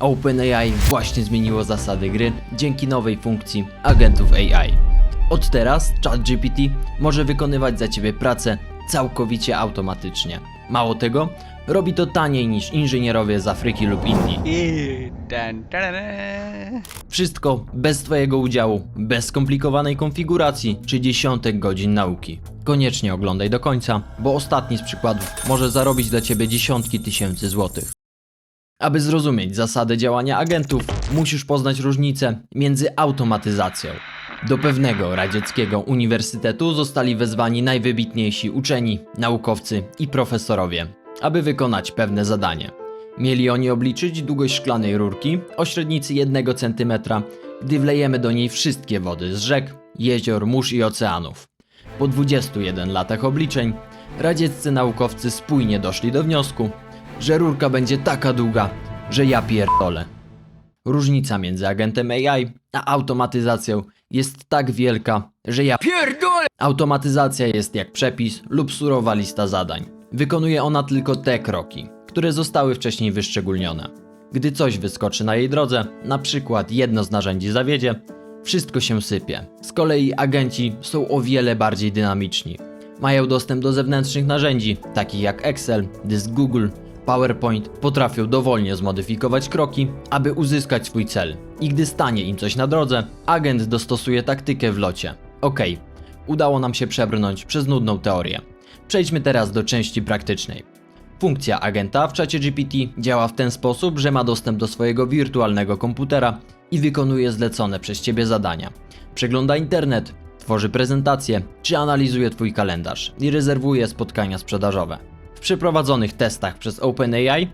OpenAI właśnie zmieniło zasady gry dzięki nowej funkcji agentów AI. Od teraz ChatGPT może wykonywać za ciebie pracę całkowicie automatycznie. Mało tego, robi to taniej niż inżynierowie z Afryki lub Indii. Wszystko bez Twojego udziału, bez skomplikowanej konfiguracji czy dziesiątek godzin nauki. Koniecznie oglądaj do końca, bo ostatni z przykładów może zarobić dla Ciebie dziesiątki tysięcy złotych. Aby zrozumieć zasady działania agentów, musisz poznać różnicę między automatyzacją. Do pewnego radzieckiego uniwersytetu zostali wezwani najwybitniejsi uczeni, naukowcy i profesorowie, aby wykonać pewne zadanie. Mieli oni obliczyć długość szklanej rurki o średnicy 1 cm, gdy wlejemy do niej wszystkie wody z rzek, jezior, mórz i oceanów. Po 21 latach obliczeń, radzieccy naukowcy spójnie doszli do wniosku, że rurka będzie taka długa, że ja pierdolę. Różnica między agentem AI a automatyzacją jest tak wielka, że ja pierdolę. Automatyzacja jest jak przepis lub surowa lista zadań. Wykonuje ona tylko te kroki, które zostały wcześniej wyszczególnione. Gdy coś wyskoczy na jej drodze, na przykład jedno z narzędzi zawiedzie, wszystko się sypie. Z kolei agenci są o wiele bardziej dynamiczni. Mają dostęp do zewnętrznych narzędzi, takich jak Excel, dysk Google, PowerPoint, potrafią dowolnie zmodyfikować kroki, aby uzyskać swój cel. I gdy stanie im coś na drodze, agent dostosuje taktykę w locie. Okej, udało nam się przebrnąć przez nudną teorię. Przejdźmy teraz do części praktycznej. Funkcja agenta w czacie GPT działa w ten sposób, że ma dostęp do swojego wirtualnego komputera i wykonuje zlecone przez ciebie zadania. Przegląda internet, tworzy prezentacje czy analizuje twój kalendarz i rezerwuje spotkania sprzedażowe. Przeprowadzonych testach przez OpenAI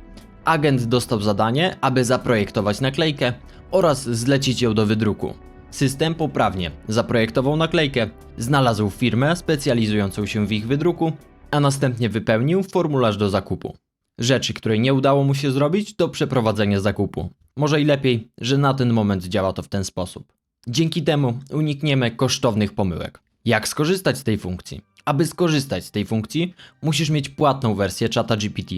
agent dostał zadanie, aby zaprojektować naklejkę oraz zlecić ją do wydruku. System poprawnie zaprojektował naklejkę, znalazł firmę specjalizującą się w ich wydruku, a następnie wypełnił formularz do zakupu. Rzeczy, której nie udało mu się zrobić, to przeprowadzenie zakupu. Może i lepiej, że na ten moment działa to w ten sposób. Dzięki temu unikniemy kosztownych pomyłek. Jak skorzystać z tej funkcji? Aby skorzystać z tej funkcji, musisz mieć płatną wersję czata GPT.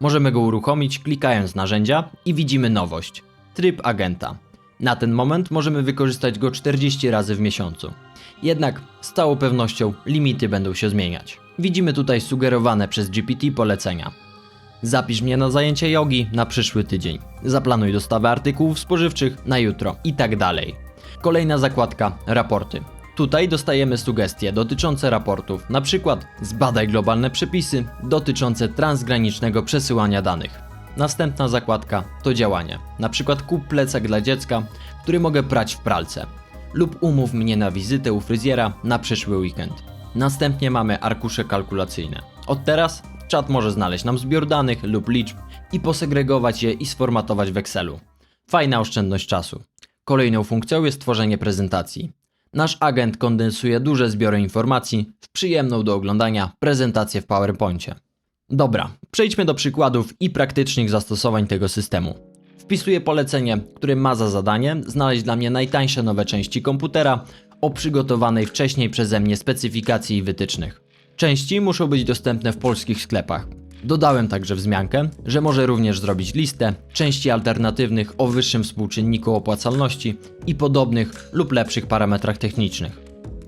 Możemy go uruchomić klikając narzędzia i widzimy nowość. Tryb agenta. Na ten moment możemy wykorzystać go 40 razy w miesiącu. Jednak z całą pewnością limity będą się zmieniać. Widzimy tutaj sugerowane przez GPT polecenia. Zapisz mnie na zajęcie jogi na przyszły tydzień. Zaplanuj dostawę artykułów spożywczych na jutro i tak dalej. Kolejna zakładka raporty. Tutaj dostajemy sugestie dotyczące raportów, na przykład zbadaj globalne przepisy dotyczące transgranicznego przesyłania danych. Następna zakładka to działanie, na przykład kup plecak dla dziecka, który mogę prać w pralce lub umów mnie na wizytę u fryzjera na przyszły weekend. Następnie mamy arkusze kalkulacyjne. Od teraz czat może znaleźć nam zbiór danych lub liczb i posegregować je i sformatować w Excelu. Fajna oszczędność czasu. Kolejną funkcją jest tworzenie prezentacji. Nasz agent kondensuje duże zbiory informacji w przyjemną do oglądania prezentację w PowerPoincie. Dobra, przejdźmy do przykładów i praktycznych zastosowań tego systemu. Wpisuję polecenie, które ma za zadanie znaleźć dla mnie najtańsze nowe części komputera o przygotowanej wcześniej przeze mnie specyfikacji i wytycznych. Części muszą być dostępne w polskich sklepach. Dodałem także wzmiankę, że może również zrobić listę części alternatywnych o wyższym współczynniku opłacalności i podobnych lub lepszych parametrach technicznych.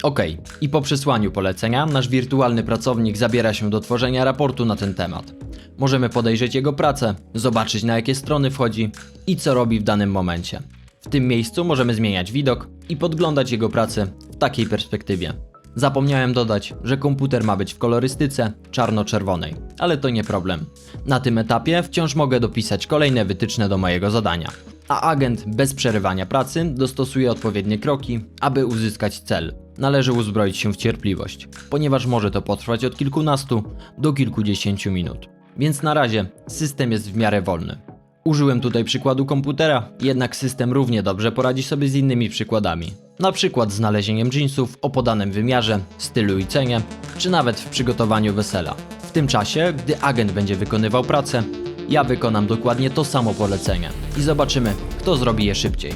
Ok, i po przesłaniu polecenia nasz wirtualny pracownik zabiera się do tworzenia raportu na ten temat. Możemy podejrzeć jego pracę, zobaczyć na jakie strony wchodzi i co robi w danym momencie. W tym miejscu możemy zmieniać widok i podglądać jego pracę w takiej perspektywie. Zapomniałem dodać, że komputer ma być w kolorystyce czarno-czerwonej, ale to nie problem. Na tym etapie wciąż mogę dopisać kolejne wytyczne do mojego zadania, a agent bez przerywania pracy dostosuje odpowiednie kroki, aby uzyskać cel. Należy uzbroić się w cierpliwość, ponieważ może to potrwać od kilkunastu do kilkudziesięciu minut. Więc na razie system jest w miarę wolny. Użyłem tutaj przykładu komputera, jednak system równie dobrze poradzi sobie z innymi przykładami. Na przykład znalezieniem jeansów o podanym wymiarze, stylu i cenie, czy nawet w przygotowaniu wesela. W tym czasie, gdy agent będzie wykonywał pracę, ja wykonam dokładnie to samo polecenie i zobaczymy, kto zrobi je szybciej.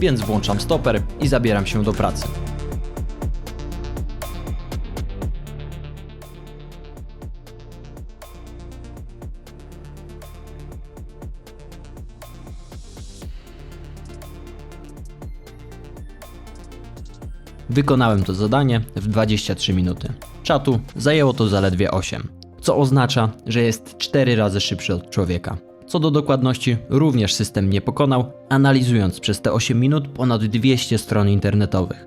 Więc włączam stoper i zabieram się do pracy. Wykonałem to zadanie w 23 minuty. Czatu zajęło to zaledwie 8, co oznacza, że jest 4 razy szybszy od człowieka. Co do dokładności, również system nie pokonał, analizując przez te 8 minut ponad 200 stron internetowych.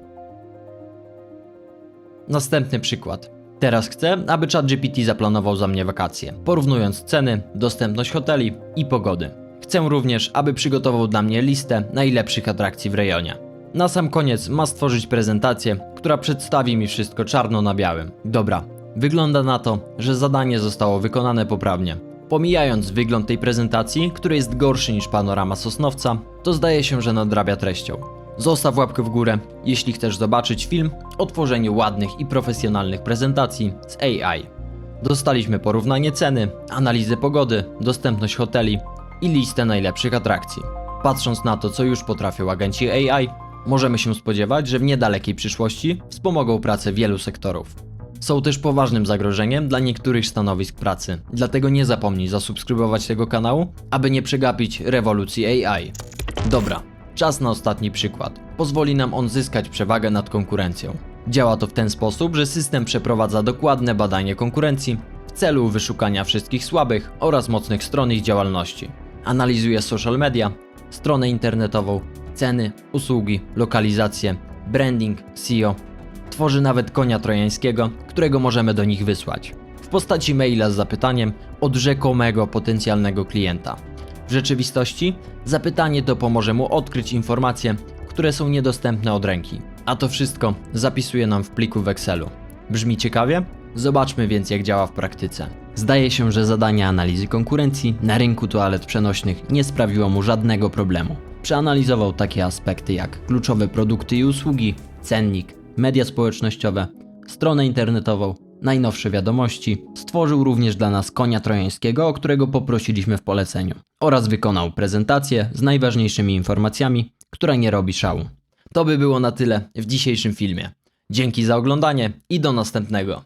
Następny przykład. Teraz chcę, aby ChatGPT zaplanował za mnie wakacje, porównując ceny, dostępność hoteli i pogody. Chcę również, aby przygotował dla mnie listę najlepszych atrakcji w rejonie. Na sam koniec ma stworzyć prezentację, która przedstawi mi wszystko czarno na białym. Dobra, wygląda na to, że zadanie zostało wykonane poprawnie. Pomijając wygląd tej prezentacji, który jest gorszy niż panorama Sosnowca, to zdaje się, że nadrabia treścią. Zostaw łapkę w górę, jeśli chcesz zobaczyć film o tworzeniu ładnych i profesjonalnych prezentacji z AI. Dostaliśmy porównanie ceny, analizę pogody, dostępność hoteli i listę najlepszych atrakcji. Patrząc na to, co już potrafią agenci AI, możemy się spodziewać, że w niedalekiej przyszłości wspomogą pracę wielu sektorów. Są też poważnym zagrożeniem dla niektórych stanowisk pracy, dlatego nie zapomnij zasubskrybować tego kanału, aby nie przegapić rewolucji AI. Dobra, czas na ostatni przykład. Pozwoli nam on zyskać przewagę nad konkurencją. Działa to w ten sposób, że system przeprowadza dokładne badanie konkurencji w celu wyszukania wszystkich słabych oraz mocnych stron ich działalności. Analizuje social media, stronę internetową, ceny, usługi, lokalizację, branding, SEO. Tworzy nawet konia trojańskiego, którego możemy do nich wysłać. W postaci maila z zapytaniem od rzekomego potencjalnego klienta. W rzeczywistości zapytanie to pomoże mu odkryć informacje, które są niedostępne od ręki. A to wszystko zapisuje nam w pliku w Excelu. Brzmi ciekawie? Zobaczmy więc jak działa w praktyce. Zdaje się, że zadanie analizy konkurencji na rynku toalet przenośnych nie sprawiło mu żadnego problemu. Przeanalizował takie aspekty jak kluczowe produkty i usługi, cennik, media społecznościowe, stronę internetową, najnowsze wiadomości. Stworzył również dla nas konia trojańskiego, o którego poprosiliśmy w poleceniu. Oraz wykonał prezentację z najważniejszymi informacjami, która nie robi szału. To by było na tyle w dzisiejszym filmie. Dzięki za oglądanie i do następnego.